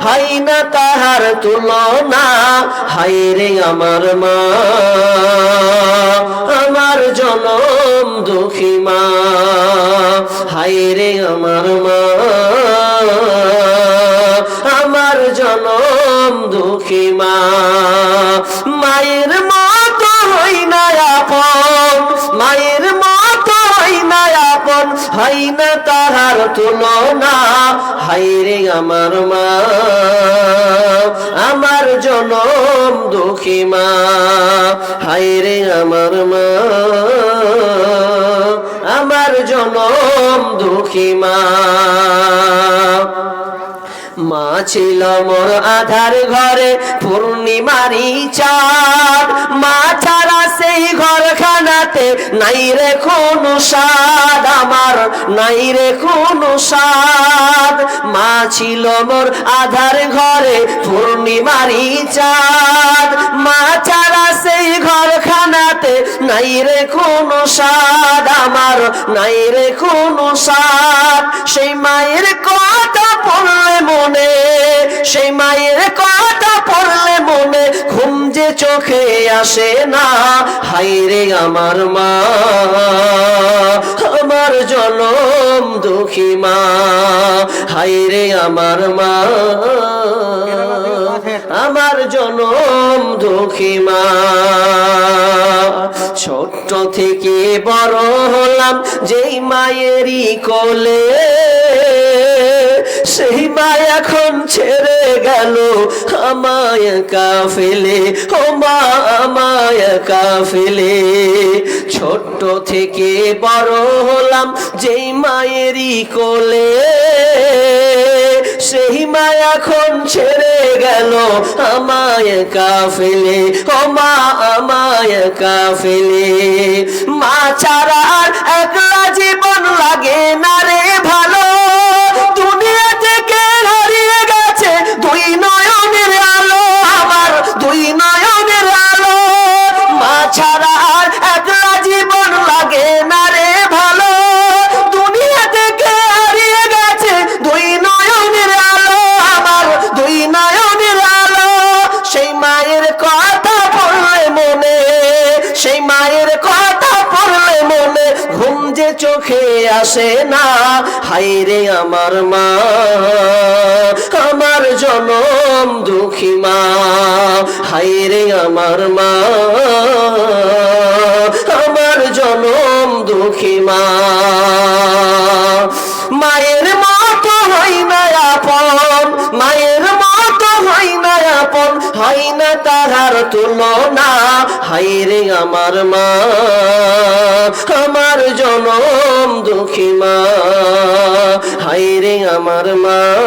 High না তাহার তুলনা হাই রে আমার মা। আমার জনম দুঃখী মা। হাই রে আমার মা। আমার জনম দুঃখী মা। মায়ের মা হই না তাহার তুলনা হাই রে আমার মা, আমার জনম দুঃখী মা হাইরে আমার মা, আমার জনম দুঃখী মা। মা ছিল মোর আধার ঘরে পূর্ণিমারি চাঁদ, মা ছাড়া সেই ঘরখানাতে নাই রে কোনো স্বাদ আমার, নাই রে কোনো স্বাদ। মা ছিল মোর আধার ঘরে পূর্ণিমারি চাঁদ। মা ছাড়া সেই ঘরখানাতে নাই রে কোনো স্বাদ আমার, নাই রে কোনো স্বাদ। সেই মায়ের কথা পড়লে মনে, সেই মায়ের কথা চোখে আসে না। হাইরে আমার মা, আমার জনম দুঃখী মা। হাইরে আমার মা, আমার জনম দুঃখী মা। ছোট্ট থেকে বড় হলাম যেই মায়েরই কোলে। সেই মা এখন ছেড়ে গেল, আমায় কাফেলে, ও মা, আমায় কাফেলে। ছোট্ট থেকে বড় হলাম যেই মায়েরই কোলে। সেই মা এখন ছেড়ে গেল, আমায় কাফেলে, ও মা, আমায় কাফেলে। মা ছাড়া একলা আসে না হাইরে আমার মা, আমার জনম দুঃখী মা হাইরে আমার মা, আমার জনম দুঃখী মা। মায়ের মতো হই না আপন, মায়ের মতো হই না আপন, হয় না তাহার তুলনা হাইরে আমার মা। আমার মা